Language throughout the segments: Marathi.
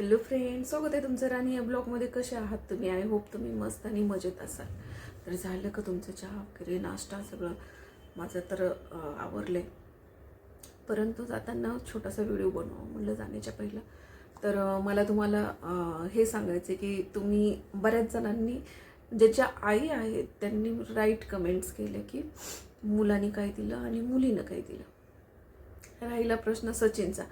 हॅलो फ्रेंड स्वागत आहे तुमचं राणी या ब्लॉगमध्ये कसे आहात तुम्ही? आय होप तुम्ही मस्त आणि मजेत असाल. तर झालं का तुमचं चहा वगैरे नाश्ता सगळं? माझं तर आवरलं आहे परंतु जाताना छोटासा व्हिडिओ बनवा म्हणलं जाण्याच्या पहिलं. तर मला तुम्हाला हे सांगायचं की तुम्ही बऱ्याच जणांनी म्हणजे ज्याच्या आई आहेत त्यांनी राईट कमेंट्स केले की मुलांनी काय दिलं आणि मुलीनं काय दिलं? राहिला प्रश्न सचिनचा.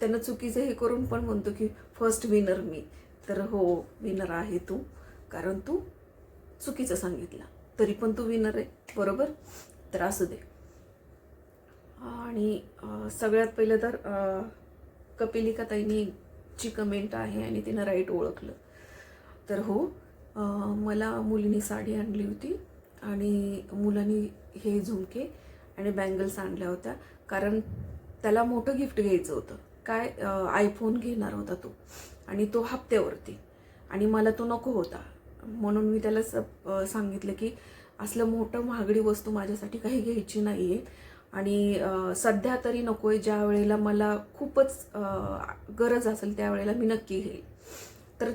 त्यांना चुकीचं हे करून पण म्हणतो की फर्स्ट विनर मी. तर हो विनर आहे तू. कारण तू चुकीचं सांगितलं. तरी पण तू विनर आहे. बरोबर? तर असू दे. आणि सगळ्यात पहिलं तर कपिलिका ताईंनी ची कमेंट आहे आणि तिनं राईट ओळखलं. तर हो मला मुलीने साडी आणली होती आणि मुलांनी हे झुमके आणि बँगल्स आणल्या होत्या. कारण त्याला मोठं गिफ्ट घ्यायचं होतं. काय आयफोन घेणार होता तो. आणि तो हप्त्यावरती. आणि मला तो नको होता. म्हणून मी त्याला स सांगितलं की असलं मोठं महागडी वस्तू माझ्यासाठी काही घ्यायची नाही आहे आणि सध्या तरी नको आहे ज्या वेळेला मला खूपच गरज असेल त्यावेळेला मी नक्की घेईल. तर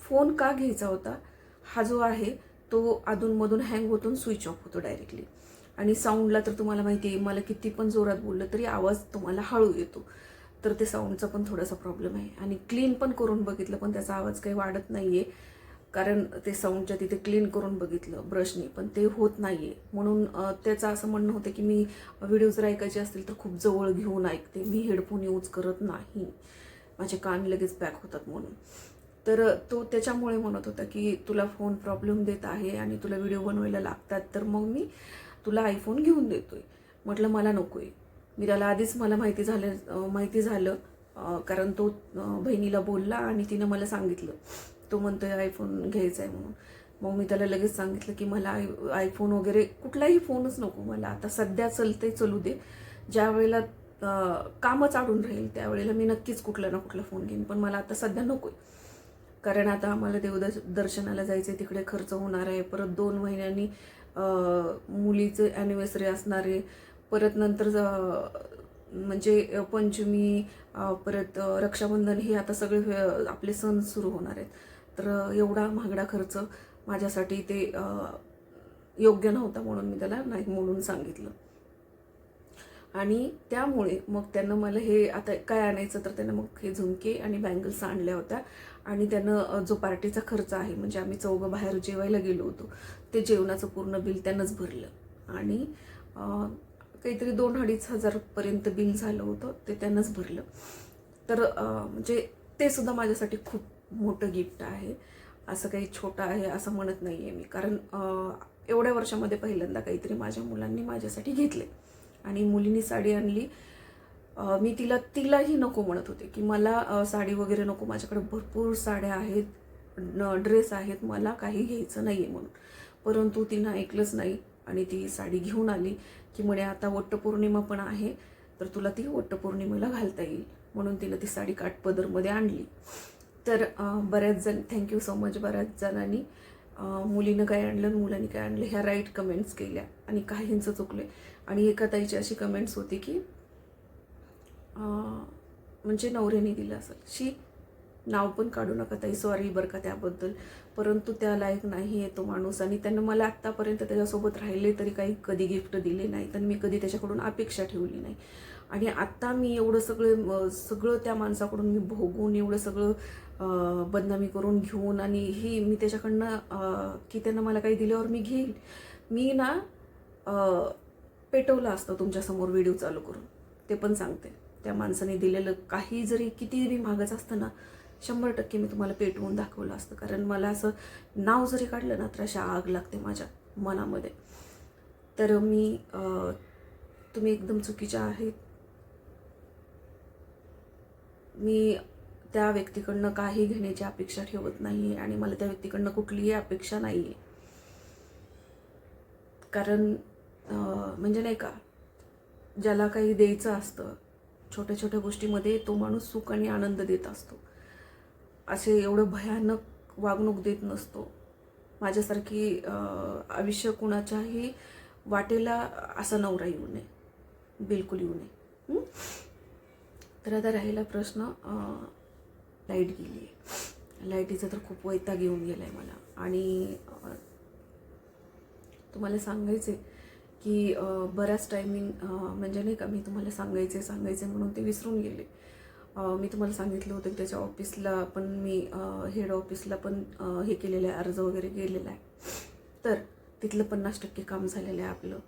फोन का घ्यायचा होता? हा जो आहे तो अधूनमधून हँग होतून स्विच ऑफ होतो डायरेक्टली आणि साऊंडला तर तुम्हाला माहिती आहे मला किती पण जोरात बोललं तरी आवाज तुम्हाला हळू येतो. तर ते साऊंडचा पण थोडासा प्रॉब्लेम आहे. आणि क्लीन पण करून बघितलं पण त्याचा आवाज काही वाढत नाही आहे कारण ते साऊंडच्या तिथे क्लीन करून बघितलं ब्रशनी पण ते होत नाही आहे म्हणून त्याचं असं म्हणणं होतं की मी व्हिडिओ जर ऐकायचे असतील तर खूप जवळ घेऊन ऐकते. मी हेडफोन यूज करत नाही. माझे कान लगेच पॅक होतात म्हणून. तर तो त्याच्यामुळे म्हणत होता की तुला फोन प्रॉब्लेम देत आहे आणि तुला व्हिडिओ बनवायला लागतात तर मग मी तुला आयफोन घेऊन देतोय. म्हटलं मला नको आहे मी त्याला आधीच मला माहिती झालं माहिती झालं कारण तो बहिणीला बोलला आणि तिनं मला सांगितलं. तो म्हणतोय आयफोन घ्यायचा आहे म्हणून. मग मी त्याला लगेच सांगितलं की मला आय आयफोन वगैरे कुठलाही फोनच नको मला. आता सध्या चलते चलू दे. ज्या वेळेला कामच आडून राहील त्यावेळेला मी नक्कीच कुठला ना कुठला फोन घेईन. पण मला आता सध्या नको आहे कारण आता आम्हाला देवदर्श दर्शनाला जायचं आहे तिकडे खर्च होणार आहे. परत दोन महिन्यांनी मुलीचं ॲनिव्हर्सरी असणार आहे. परत नंतर म्हणजे पंचमी परत रक्षाबंधन हे आता सगळे आपले सण सुरू होणार आहेत. तर एवढा महागडा खर्च माझ्यासाठी ते योग्य नव्हता म्हणून मी त्याला नाही म्हणून सांगितलं. आणि त्यामुळे मग त्यानं मला हे आता काय आणायचं तर त्यानं मग हे झुमके आणि बँगल्स आणल्या होत्या. आणि त्यानं जो पार्टीचा खर्च आहे म्हणजे आम्ही चौघं बाहेर जेवायला गेलो होतो ते जेवणाचं पूर्ण बिल त्यानंच भरलं. आणि काहीतरी दोन अडीच हजारपर्यंत बिल झालं होतं ते त्यानंच भरलं. तर म्हणजे ते सुद्धा माझ्यासाठी खूप मोठं गिफ्ट आहे. असं काही छोटं आहे असं म्हणत नाही आहे मी. कारण एवढ्या वर्षामध्ये पहिल्यांदा काहीतरी माझ्या मुलांनी माझ्यासाठी घेतले आणि मुलींनी साडी आणली. मी तिला तिलाही नको म्हणत होते की मला साडी वगैरे नको. माझ्याकडे भरपूर साड्या आहेत ड्रेस आहेत. मला काही घ्यायचं नाही आहे म्हणून. परंतु तिनं ऐकलंच नाही. आणि ती साडी घेऊन आली की म्हणे आता वट्टपौर्णिमा पण आहे तर तुला ती वटपौर्णिमेला घालता येईल. म्हणून तिला ती साडी काठपदरमध्ये आणली. तर बऱ्याच जण थँक्यू सो मच बऱ्याच जणांनी मुलीनं काय आणलं आणि मुलांनी काय आणलं ह्या राईट कमेंट्स केल्या आणि काहींचं चुकले आणि एका ताईची अशी कमेंट्स होती की म्हणजे नवऱ्याने दिलं असेल शी नाव पण काढू नका ताई. सॉरी बरं का त्याबद्दल. परंतु त्या लायक नाही आहे तो माणूस आणि त्यानं मला आत्तापर्यंत त्याच्यासोबत राहिले तरी काही कधी गिफ्ट दिले नाही. तर मी कधी त्याच्याकडून अपेक्षा ठेवली नाही. आणि आत्ता मी एवढं सगळं सगळं त्या माणसाकडून मी भोगून एवढं सगळं बदनामी करून घेऊन आणि ही मी त्याच्याकडनं की त्यानं मला काही दिल्यावर मी घेईल. मी ना पेटवलं असतं तुमच्यासमोर व्हिडिओ चालू करून. ते पण सांगते. त्या माणसाने दिलेलं काही जरी किती जरी महागच असतं ना शंभर टक्के मी तुम्हाला पेटवून दाखवलं असतं. कारण मला असं नाव जरी काढलं ना तर अशा आग लागते माझ्या मनामध्ये. तर मी तुम्ही एकदम चुकीच्या आहेत. मी त्या व्यक्तीकडनं काही घेण्याची अपेक्षा ठेवत नाही आहे आणि मला त्या व्यक्तीकडनं कुठलीही अपेक्षा नाही आहे कारण म्हणजे नाही का ज्याला काही द्यायचं असतं छोट्या छोट्या गोष्टीमध्ये तो माणूस सुख आणि आनंद देत असतो. असे एवढं भयानक वागणूक देत नसतो. माझ्यासारखी आयुष्य कुणाच्याही वाटेला असा नवरा येऊ नये. बिलकुल येऊ नये. तर आता राहिला प्रश्न लाइट गेली आहे. लाईटीचा तर खूप वैताग येऊन गेला आहे मला. आणि तुम्हाला सांगायचे की बऱ्याच टायमिंग म्हणजे नाही का मी तुम्हाला सांगायचे सांगायचे म्हणून ते विसरून गेले. मी तुम्हाला सांगितलं होतं की त्याच्या ऑफिसला पण मी हेड ऑफिसला पण हे केलेलं आहे अर्ज वगैरे केलेला आहे. तर तिथलं पन्नास टक्के काम झालेलं आहे आपलं.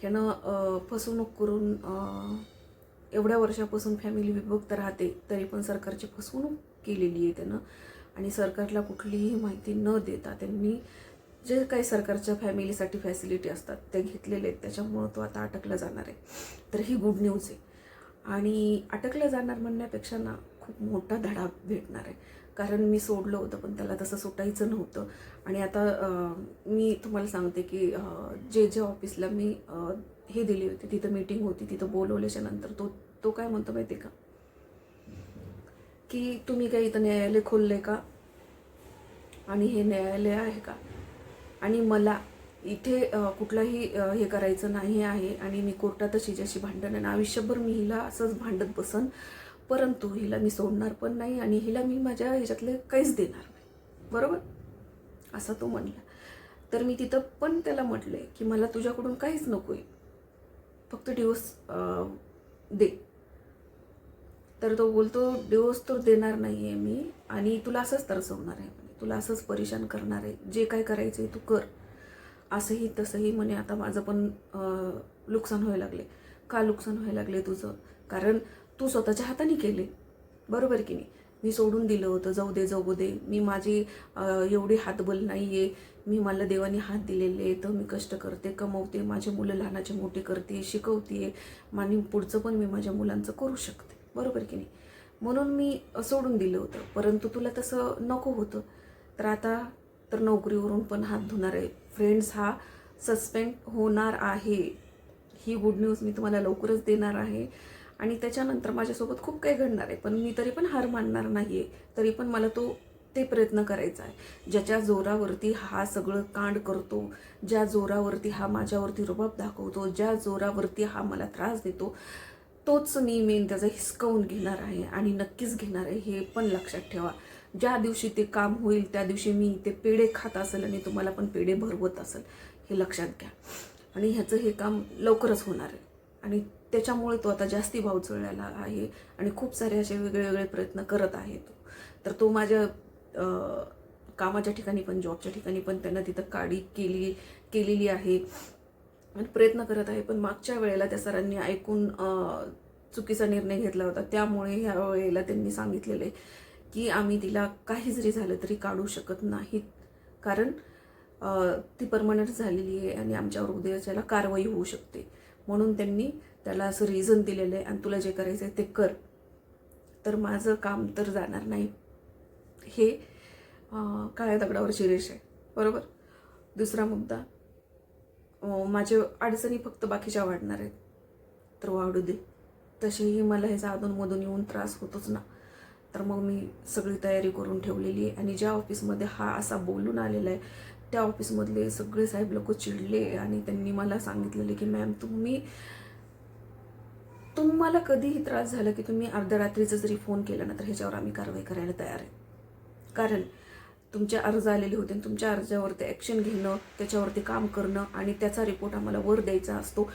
ह्यानं फसवणूक करून एवढ्या वर्षापासून फॅमिली विभक्त राहते तरी पण सरकारची फसवणूक केलेली आहे त्यानं. आणि सरकारला कुठलीही माहिती न देता त्यांनी जे काही सरकारच्या फॅमिलीसाठी फॅसिलिटी असतात ते घेतलेले आहेत. त्याच्यामुळं तो आता अटकला जाणार आहे. तर ही गुड न्यूज आहे. आणि अटकलं जाणार म्हणण्यापेक्षा ना खूप मोठा धडा भेटणार आहे. कारण मी सोडलं होतं पण त्याला तसं सुटायचं नव्हतं. आणि आता मी तुम्हाला सांगते की जे जे ऑफिसला मी हे दिली होती तिथं मीटिंग होती तिथं बोलवल्याच्या नंतर तो तो काय म्हणतो माहिती आहे का? की तुम्ही काही इथं न्यायालय खोलले का? आणि हे न्यायालय आहे का? आणि मला इथे कुठलाही हे करायचं नाही आहे आणि मी कोर्टातच हिच्याशी भांडण आहे आयुष्यभर मी हिला असंच भांडत बसन परंतु हिला मी सोडणार पण नाही आणि हिला मी माझ्या ह्याच्यातले काहीच देणार नाही. बरोबर? असं तो म्हणला. तर मी तिथं पण त्याला म्हटले की मला तुझ्याकडून काहीच नको आहे फक्त डिवोर्स दे. तर तो बोलतो डिवोर्स तर देणार नाही आहे मी आणि तुला असंच तरसवणार आहे तुला असंच परेशान करणार आहे. जे काय करायचं आहे तू कर. असंही तसंही म्हणे आता माझं पण नुकसान व्हायला लागले. का नुकसान व्हायला लागले तुझं? कारण तू स्वतःच्या हाताने केले. बरोबर की नाही? मी सोडून दिलं होतं जाऊ दे जाऊ दे. मी माझी एवढी हातबल नाही आहे मी मला देवाने हात दिलेले तर मी कष्ट करते कमवते. माझे मुलं लहानाचे मोठे करते शिकवते आणि पुढचं पण मी माझ्या मुलांचं करू शकते. बरोबर की नाही? म्हणून मी सोडून दिलं होतं. परंतु तुला तसं नको होतं. तर आता तर नोकरीवरून पण हात धुणार आहे. फ्रेंड्स हा सस्पेंड होणार आहे. ही गुड न्यूज मी तुम्हाला लवकरच देणार आहे. आणि त्याच्यानंतर माझ्यासोबत खूप काही घडणार आहे पण मी तरी पण हार मानणार नाही आहे तरी पण मला तो ते प्रयत्न करायचा आहे. ज्याच्या जोरावरती हा सगळं कांड करतो ज्या जोरावरती हा माझ्यावरती रुबाब दाखवतो ज्या जोरावरती हा मला त्रास देतो तोच मी मेन त्याचा हिसकावून घेणार आहे आणि नक्कीच घेणार आहे हे पण लक्षात ठेवा. ज्या दिवशी ते काम होईल त्या दिवशी मी ते पेढे खात असेल आणि तुम्हाला पण पेढे भरवत असेल हे लक्षात घ्या. आणि ह्याचं हे काम लवकरच होणार आहे. आणि त्याच्यामुळे तो आता जास्ती भाव चढलेला आहे आणि खूप सारे असे वेगळे वेगळे प्रयत्न करत आहे तो. तर तो माझ्या कामाच्या ठिकाणी पण जॉबच्या ठिकाणी पण त्यांना तिथं काडी केली केलेली आहे. आणि प्रयत्न करत आहे पण मागच्या वेळेला त्या सरांनी ऐकून चुकीचा निर्णय घेतला होता. त्यामुळे ह्या वेळेला त्यांनी सांगितलेलं आहे की आम्ही तिला काही जरी झालं तरी काढू शकत नाहीत. कारण ती परमनंट झालेली आहे आणि आमच्यावर उद्याच्याला कारवाई होऊ शकते. म्हणून त्यांनी त्याला असं रिझन दिलेलं आहे आणि तुला जे करायचं आहे ते कर. तर माझं काम तर जाणार नाही. हे काळ्या दगडावरची रेष आहे. बरोबर? दुसरा मुद्दा माझे अडचणी फक्त बाकीच्या वाढणार आहेत. तर वाढू दे. तशीही मला ह्याचा अधूनमधून येऊन त्रास होतोच ना. तर मग मी सगळी तयारी करून ठेवलेली आहे. आणि ज्या ऑफिसमध्ये हा असा बोलून आलेला आहे त्या ऑफिसमधले सगळे साहेब लोक चिडले आणि त्यांनी मला सांगितलेले की मॅम तुम्ही तुम्हाला कधीही त्रास झाला की तुम्ही अर्ध्या रात्रीचा जरी फोन केला ना तर ह्याच्यावर आम्ही कारवाई करायला तयार आहे. कारण तुमचे अर्ज आलेले होते आणि तुमच्या अर्जावरती ॲक्शन घेणं त्याच्यावरती काम करणं आणि त्याचा रिपोर्ट आम्हाला वर द्यायचा असतो.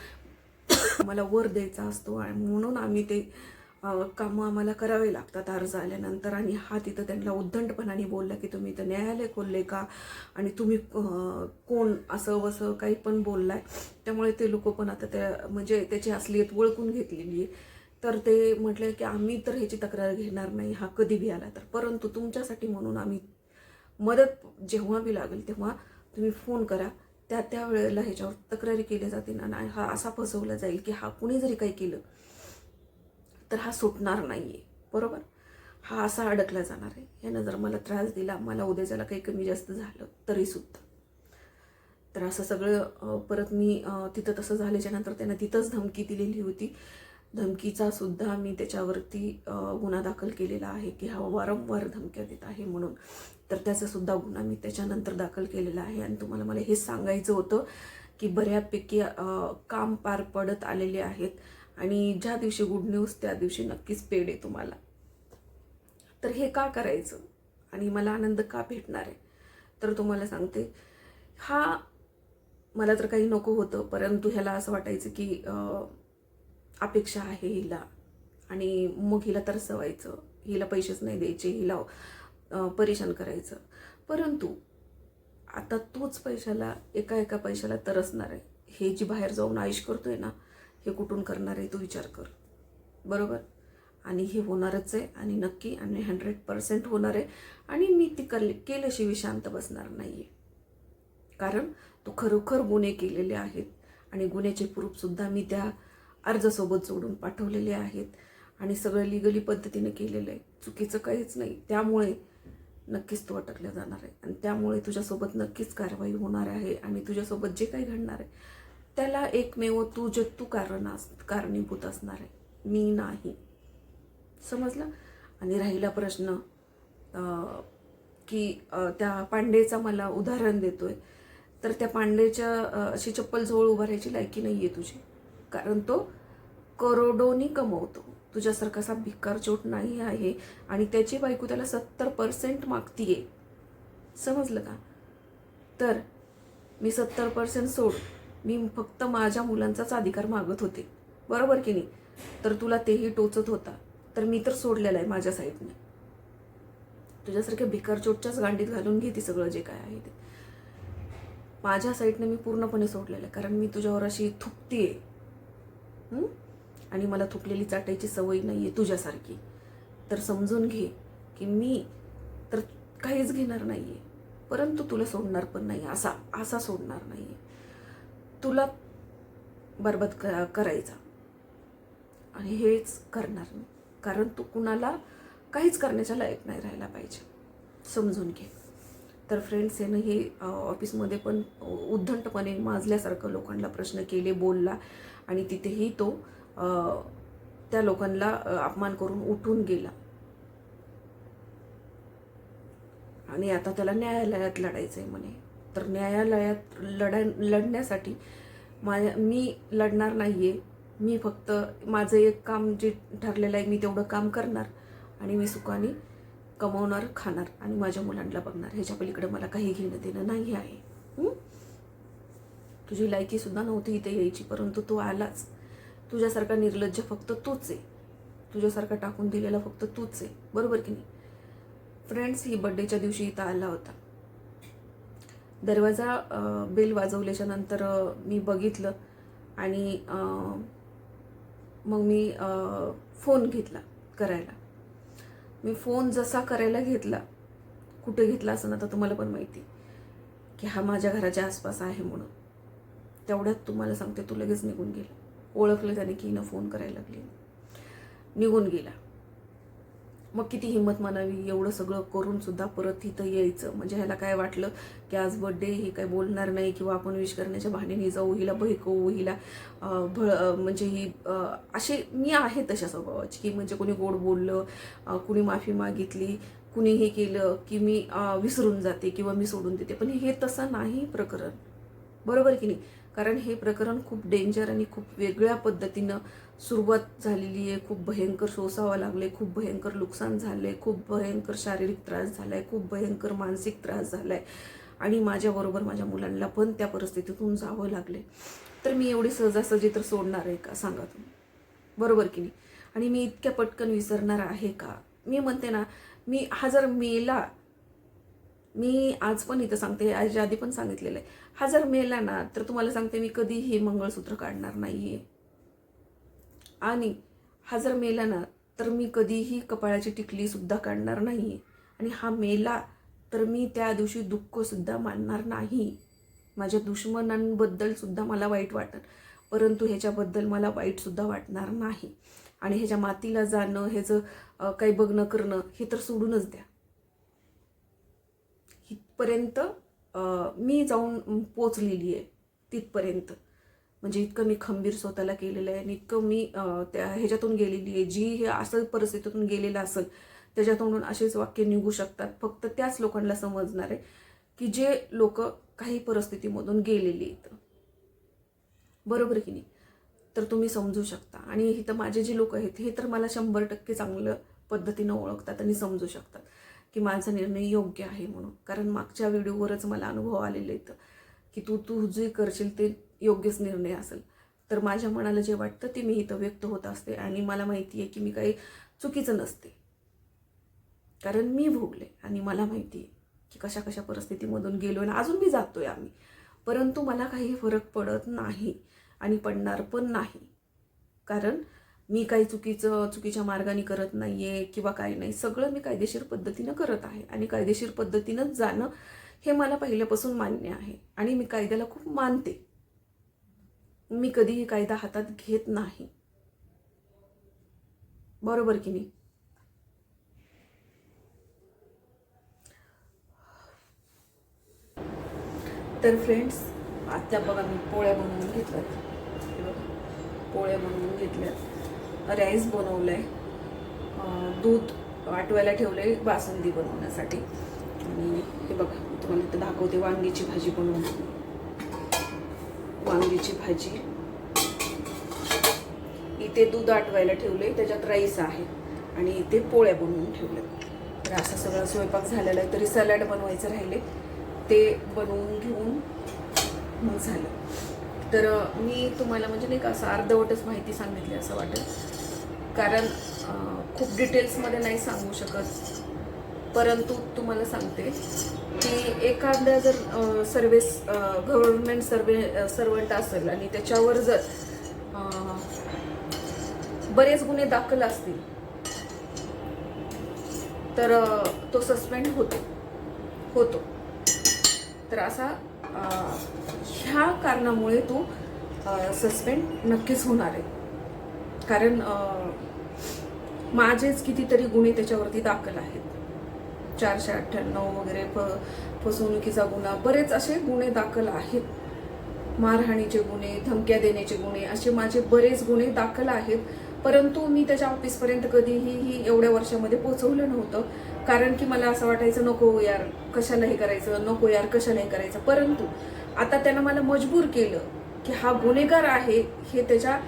आम्हाला वर द्यायचा असतो आणि म्हणून आम्ही ते कामं आम्हाला करावे लागतात अर्ज आल्यानंतर आणि हा तिथं त्यांना उद्धंडपणाने बोलला की तुम्ही इथं न्यायालय खोलले का? आणि तुम्ही कोण असं वसं काही पण बोललाय. त्यामुळे ते लोक पण आता त्या म्हणजे त्याची असलीत ओळखून घेतलेली आहे. तर ते म्हटले की आम्ही तर ह्याची तक्रार घेणार नाही हा कधी बी आला तर. परंतु तुमच्यासाठी म्हणून आम्ही मदत जेव्हा बी लागेल तेव्हा तुम्ही फोन करा. त्या त्या वेळेला ह्याच्यावर तक्रारी केल्या जातील आणि हा असा फसवला जाईल की हा कुणी जरी काही केलं तर हा सुटणार नाही आहे बरोबर? हा असा अडकला जाणार आहे. ह्यानं जर मला त्रास दिला मला उद्या ज्याला काही कमी जास्त झालं तरीसुद्धा तर असं सगळं परत मी तिथं तसं झाल्याच्यानंतर त्यांना तिथंच धमकी दिलेली होती. धमकीचा सुद्धा मी त्याच्यावरती गुन्हा दाखल केलेला आहे की हा वारंवार धमक्या देत आहे म्हणून. तर त्याचासुद्धा गुन्हा मी त्याच्यानंतर दाखल केलेला आहे. आणि तुम्हाला मला हे सांगायचं होतं की बऱ्यापैकी काम पार पडत आलेले आहेत. आणि ज्या दिवशी गुड न्यूज त्या दिवशी नक्कीच पेड आहे तुम्हाला तर हे का करायचं? आणि मला आनंद का भेटणार आहे? तर तुम्हाला सांगते हा मला तर काही नको होतं परंतु ह्याला असं वाटायचं की अपेक्षा आहे हिला. आणि मग हिला तरसवायचं. हिला पैसेच नाही द्यायचे हिला परेशान करायचं. परंतु आता तोच पैशाला एका एका पैशाला तरसणार आहे. हे जी बाहेर जाऊन आयुष करतोय ना हे कुठून करणार आहे तू विचार कर. बरोबर? आणि हे होणारच आहे आणि नक्की आणि हंड्रेड पर्सेंट होणार आहे. आणि मी ती कल केल्याशिवाय शांत बसणार नाही आहे कारण तो खरोखर गुन्हे केलेले आहेत. आणि गुन्ह्याचे प्रूफसुद्धा मी त्या अर्जासोबत जोडून पाठवलेले आहेत. आणि सगळं लिगली पद्धतीने केलेलं आहे. चुकीचं काहीच नाही. त्यामुळे नक्कीच तो अटकला जाणार आहे. आणि त्यामुळे तुझ्यासोबत नक्कीच कारवाई होणार आहे. आणि तुझ्यासोबत जे काही घडणार आहे त्याला एकमेव तू जत्तू तू कारण अस कारणीभूत असणार आहे. मी नाही. समजलं? आणि राहिला प्रश्न की त्या पांडेचा मला उदाहरण देतोय. तर त्या पांडेच्या अशी चप्पल जवळ उभा राहायची लायकी नाही आहे तुझी. कारण तो करोडोनी कमवतो. तुझ्यासारखासा भिकार चोट नाही आहे आणि त्याची बायको त्याला सत्तर पर्सेंट मागतीये. समजलं का? तर मी सत्तर पर्सेंट सोड. मी फक्त माझ्या मुलांचाच अधिकार मागत होते. बरोबर की नाही? तर तुला तेही टोचत होता. तर मी तर सोडलेला आहे माझ्या साईडने. तुझ्यासारख्या भिकार चोटच्याच गांडीत घालून घेते सगळं जे काय आहे ते. माझ्या साईडने मी पूर्णपणे सोडलेलं आहे कारण मी तुझ्यावर अशी थुकतीये. आणि मला थुकलेली चाटायची सवय नाही आहे तुझ्यासारखी. तर समजून घे की मी तर काहीच घेणार नाही आहे परंतु तुला सोडणार पण नाही असा असा सोडणार नाही आहे तुला बरबाद क करायचा. आणि हेच करणार मी. कारण तू कुणाला काहीच करण्याच्या लायक नाही राहायला पाहिजे. समजून घे. तर फ्रेंड्स यानं हे ऑफिसमध्ये पण उद्धंटपणे माजल्यासारखं लोकांना प्रश्न केले बोलला. आणि तिथेही तो त्या लोकांना अपमान करून उठून गेला. आणि आता त्याला न्यायालयात लढायचं आहे म्हणे. तर न्यायालयात लढा लढण्यासाठी माझ्या मी लढणार नाही आहे मी फक्त माझं एक काम जे ठरलेलं आहे मी तेवढं काम करणार आणि मी सुखाने कमवणार खाणार आणि माझ्या मुलांना बघणार. ह्याच्या पलीकडे मला काही घेणं देणं नाही आहे. तुझी लायकी सुद्धा नव्हती इथे यायची परंतु तू आलाच. तुझ्यासारखा निर्लज्ज फक्त तूच आहे. तुझ्यासारखा टाकून दिलेला फक्त तूच आहे. बरोबर की नाही? फ्रेंड्स ही बड्डेच्या दिवशी इथं आला होता. दरवाजा बेल वाजवल्याच्या नंतर मी बघितलं आणि मग मी फोन घेतला करायला. मी फोन जसा करायला घेतला कुठे घेतला असं ना तर तुम्हाला पण माहिती की हा माझ्या घराच्या आसपास आहे म्हणून. तेवढ्यात तुम्हाला सांगते तू लगेच निघून गेला. ओळखलं त्याने की हिनं फोन करायला लागली. निघून गेला. मग किती हिंमत मानावी एवढं सगळं करून सुद्धा परत तिथं यायचं. म्हणजे ह्याला काय वाटलं की आज बड्डे हे काय बोलणार नाही किंवा आपण विश करण्याच्या भाण्याने जाऊ हिला बहिकवू हिला भळ म्हणजे ही असे मी आहे तशा स्वभावाची की म्हणजे कोणी गोड बोललं कुणी माफी मागितली कुणी हे केलं की मी विसरून जाते किंवा मी सोडून देते. पण हे तसं नाही प्रकरण. बरोबर की नाही? कारण हे प्रकरण खूप डेंजर आणि खूप वेगळ्या पद्धतीनं सुरुवात झालेली आहे. खूप भयंकर सोसावं लागले खूप भयंकर नुकसान झाले खूप भयंकर शारीरिक त्रास झालाय खूप भयंकर मानसिक त्रास झालाय. आणि माझ्याबरोबर माझ्या मुलांना पण त्या परिस्थितीतून जावं लागले तर मी एवढी सहजासहजी तर सोडणार आहे का? सांगा तुम्ही. बरोबर की नाही? आणि मी इतक्या पटकन विसरणार आहे का? मी म्हणते ना मी हा जर मेला मी आज पण इथं सांगते याच्या आधी पण सांगितलेलं आहे. हा जर मेला ना तर तुम्हाला सांगते मी कधीही मंगळसूत्र काढणार नाही आहे आणि हा जर मेला ना तर मी कधीही कपाळाची टिकली सुद्धा काढणार नाही आहे आणि हा मेला तर मी त्या दिवशी दुःख सुद्धा मानणार नाही. माझ्या दुश्मनांबद्दल सुद्धा मला वाईट वाटत परंतु ह्याच्याबद्दल मला वाईट सुद्धा वाटणार नाही. आणि ह्याच्या मातीला जाणं ह्याचं काही बघणं करणं हे तर सोडूनच द्या. पर्यंत मी जाऊन पोचलेली आहे तिथपर्यंत. म्हणजे इतकं मी खंबीर स्वतःला केलेलं आहे आणि इतकं मी त्या ह्याच्यातून गेलेली आहे. जी हे असं परिस्थितीतून गेलेलं असेल त्याच्यातून असेच वाक्य निघू शकतात. फक्त त्याच लोकांना समजणार आहे की जे लोक काही परिस्थितीमधून गेलेली आहेत. बरोबर की नाही? तर तुम्ही समजू शकता. आणि इथं माझे जे लोक आहेत हे तर मला शंभर टक्के चांगलं पद्धतीनं ओळखतात आणि समजू शकतात. की माझा निर्णय योग्य आहे म्हणून. कारण मागच्या व्हिडिओवरच मला अनुभव आलेले आहेत की तू तू जे करशील ते योग्यच निर्णय असेल. तर माझ्या मनाला जे वाटतं ते मी इथं व्यक्त होत असते आणि मला माहिती आहे की मी काही चुकीचं नसते. कारण मी भोगले आणि मला माहिती आहे की कशा कशा परिस्थितीमधून गेलो आणि अजून मी जातो आहे आम्ही. परंतु मला काही फरक पडत नाही आणि पडणार पण नाही. कारण मी काही चुकीचं चुकीच्या मार्गाने करत नाही आहे किंवा काही नाही. सगळं मी कायदेशीर पद्धतीनं करत आहे आणि कायदेशीर पद्धतीनंच जाणं हे मला पहिल्यापासून मान्य आहे आणि मी कायद्याला खूप मानते. मी कधीही कायदा हातात घेत नाही. बरोबर की नाही? तर फ्रेंड्स आता बघा मी पोळ्या बनवून घेतल्यात. पोळ्या बनवून घेतल्यात. राईस बनवलं आहे दूध आटवायला ठेवलं आहे बासुंदी बनवण्यासाठी. आणि हे बघा तुम्हाला इथं दाखवते वांगीची भाजी बनवून. वांगीची भाजी. इथे दूध आटवायला ठेवले त्याच्यात राईस आहे. आणि इथे पोळ्या बनवून ठेवले तर असा सगळा स्वयंपाक झालेला आहे तरी सॅलड बनवायचं राहिले. ते बनवून घेऊन मग झालं. तर मी तुम्हाला म्हणजे नाही का असं अर्धवटच माहिती सांगितली असं वाटेल. कारण खूप डिटेल्समध्ये नाही सांगू शकत. परंतु तुम्हाला सांगते की एखाद्या जर सर्विस गव्हर्नमेंट सर्वे सर्वंट असेल आणि त्याच्यावर जर बरेच गुन्हे दाखल असतील तर तो सस्पेंड होतो. होतो. तर असा ह्या कारणामुळे तो सस्पेंड नक्कीच होणार आहे. कारण माझेच कितीतरी गुन्हे त्याच्यावरती दाखल आहेत. चारशे अठ्ठ्याण्णव वगैरे फ फसवणुकीचा गुन्हा बरेच असे गुन्हे दाखल आहेत. मारहाणीचे गुन्हे धमक्या देण्याचे गुन्हे असे माझे बरेच गुन्हे दाखल आहेत. परंतु मी त्याच्या ऑफिसपर्यंत कधीही ही एवढ्या वर्षामध्ये पोचवलं नव्हतं. कारण की मला असं वाटायचं नको यार कशाला हे करायचं? नको यार कशाला हे करायचं? परंतु आता त्यानं मला मजबूर केलं की हा गुन्हेगार आहे हे त्याच्या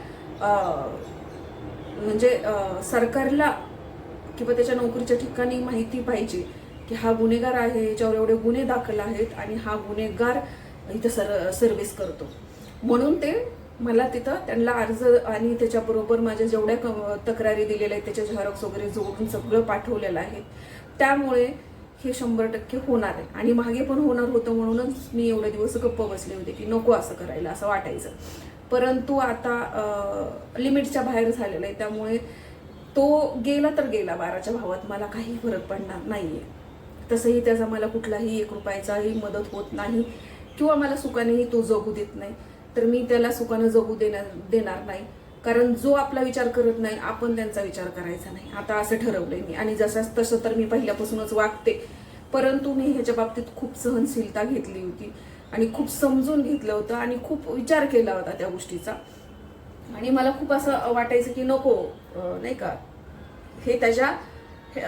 म्हणजे सरकारला किंवा त्याच्या नोकरीच्या ठिकाणी माहिती पाहिजे की हा गुन्हेगार आहे याच्यावर एवढे गुन्हे दाखल आहेत आणि हा गुन्हेगार इथं सर सर्व्हिस करतो. म्हणून ते मला तिथं त्यांना अर्ज आणि त्याच्याबरोबर माझ्या जेवढ्या क- तक्रारी दिलेल्या आहेत त्याच्या झेरॉक्स वगैरे जोडून सगळं पाठवलेलं आहे. त्यामुळे हे शंभर टक्के होणार आहे. आणि मागे पण होणार होतं म्हणूनच मी एवढे दिवस गप्प बसले होते की नको असं करायला असं वाटायचं. परंतु आता लिमिटच्या बाहेर झालेलं आहे. त्यामुळे तो गेला तर गेला बाराच्या भावात. मला काही फरक पडणार नाही आहे तसंही त्याचा मला कुठलाही एक रुपयाचाही मदत होत नाही किंवा मला सुखानेही तो जगू देत नाही. तर मी त्याला सुखानं जगू देणार देणार नाही. कारण जो आपला विचार करत नाही आपण त्यांचा विचार करायचा नाही. आता असं ठरवलंय मी. आणि जसं तसं तर मी पहिल्यापासूनच वागते. परंतु मी ह्याच्या बाबतीत खूप सहनशीलता घेतली होती. आणि खूप समजून घेतलं होतं आणि खूप विचार केला होता त्या गोष्टीचा. आणि मला खूप असं वाटायचं की नको नाही का? हे त्याच्या हे,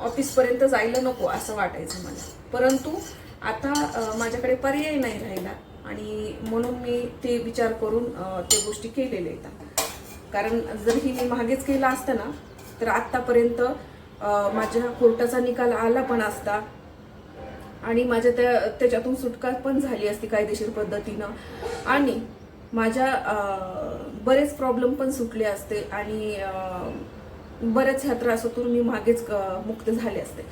ऑफिसपर्यंत जायला नको असं वाटायचं मला. परंतु आता माझ्याकडे पर्याय नाही राहिला आणि म्हणून मी ते विचार करून ते गोष्टी केलेल्या आहेत. कारण जर ही मी मागेच केला असता ना तर आत्तापर्यंत माझ्या कोर्टाचा निकाल आला पण असता आणि माझ्या त्या त्याच्यातून सुटका पण झाली असती कायदेशीर पद्धतीनं. आणि माझ्या बरेच प्रॉब्लेम पण सुटले असते आणि बऱ्याच ह्या त्रासातून मी मागेच मुक्त झाले असते.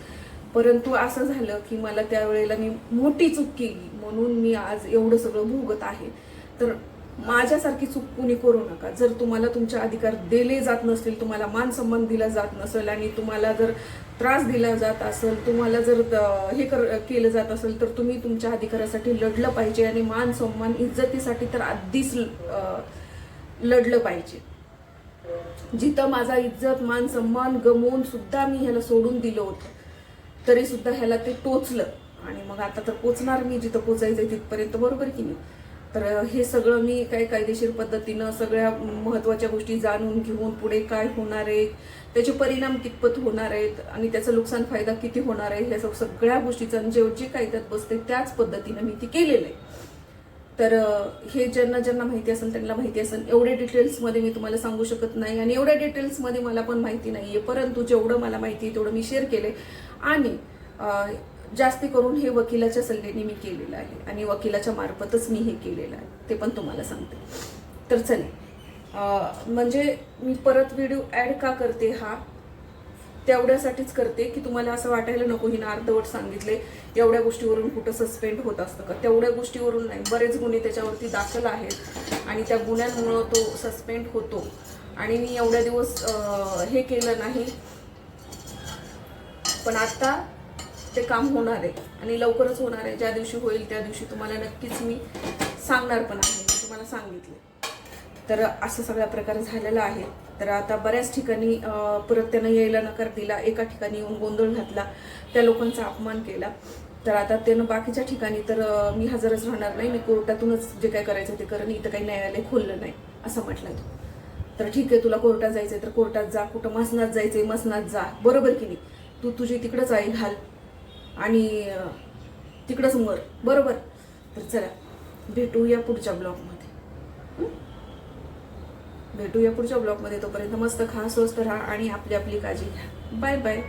परंतु असं झालं की मला त्यावेळेला मी मोठी चूक केली. म्हणून मी आज एवढं सगळं भोगत आहे. तर माझ्यासारखी चूक कुणी करू नका. जर तुम्हाला तुमचे अधिकार दिले जात नसतील तुम्हाला मान सन्मान दिला जात नसेल आणि तुम्हाला जर त्रास दिला जात असेल तुम्हाला जर हे कर केलं जात असेल तर तुम्ही तुमच्या अधिकारासाठी लढलं पाहिजे आणि मान सन्मान इज्जतीसाठी तर आधीच लढलं पाहिजे. जिथं माझा इज्जत मान सन्मान गमवून सुद्धा मी ह्याला सोडून दिलं होतं तरी सुद्धा ह्याला ते टोचलं. आणि मग आता तर पोचणार मी जिथं पोचायचं तिथपर्यंत बरोबर की नाही? तर हे सगळं मी काय कायदेशीर पद्धतीनं सगळ्या महत्त्वाच्या गोष्टी जाणून घेऊन पुढे काय होणार आहे त्याचे परिणाम कितपत होणार आहेत आणि त्याचा नुकसान फायदा किती होणार आहे ह्या सगळ्या गोष्टीचं जे जे कायद्यात बसते त्याच पद्धतीनं मी ती केलेलं आहे. तर हे ज्यांना ज्यांना माहिती असेल त्यांना माहिती असेल. एवढे डिटेल्समध्ये मी तुम्हाला सांगू शकत नाही आणि एवढ्या डिटेल्समध्ये मला पण माहिती नाही आहे परंतु जेवढं मला माहिती आहे तेवढं मी शेअर केले आणि जास्ती करून हे वकिलाच्या सल्ल्याने मी केलेलं आहे. आणि वकिलाच्या मार्फतच मी हे केलेलं आहे. ते पण तुम्हाला सांगते. तर चले. म्हणजे मी परत व्हिडिओ ॲड का करते हा? तेवढ्यासाठीच करते की तुम्हाला असं वाटायला नको हिनं अर्धवट सांगितले एवढ्या गोष्टीवरून कुठं सस्पेंड होत असतं का? तेवढ्या गोष्टीवरून नाही. बरेच गुन्हे त्याच्यावरती दाखल आहेत. आणि त्या गुन्ह्यांमुळं तो सस्पेंड होतो. आणि मी एवढ्या दिवस हे केलं नाही. पण आता ते काम होणार आहे आणि लवकरच होणार आहे. ज्या दिवशी होईल त्या दिवशी तुम्हाला नक्कीच मी सांगणार पण आहे. मी तुम्हाला सांगितले. तर असं सगळा प्रकार झालेला आहे. तर आता बऱ्याच ठिकाणी परत त्यानं यायला नकार दिला. एका ठिकाणी येऊन गोंधळ घातला. त्या लोकांचा अपमान केला. तर आता त्यानं बाकीच्या ठिकाणी तर मी हजरच राहणार नाही. मी कोर्टातूनच जे काय करायचं ते करणं इथं काही न्यायालय खोललं नाही असं म्हटलं तो तर ठीक आहे तुला कोर्टात जायचंय तर कोर्टात जा. कुठं मसनात जायचंय मसनात जा. बरोबर की नाही? तू तुझी तिकडंच आई घाल आणि तिकडंच मर बरोबर? तर चला भेटूया पुढच्या ब्लॉगमध्ये. भेटूया पुढच्या ब्लॉगमध्ये. तोपर्यंत मस्त खा स्वस्त राहा आणि आपली आपली काळजी घ्या. Bye bye.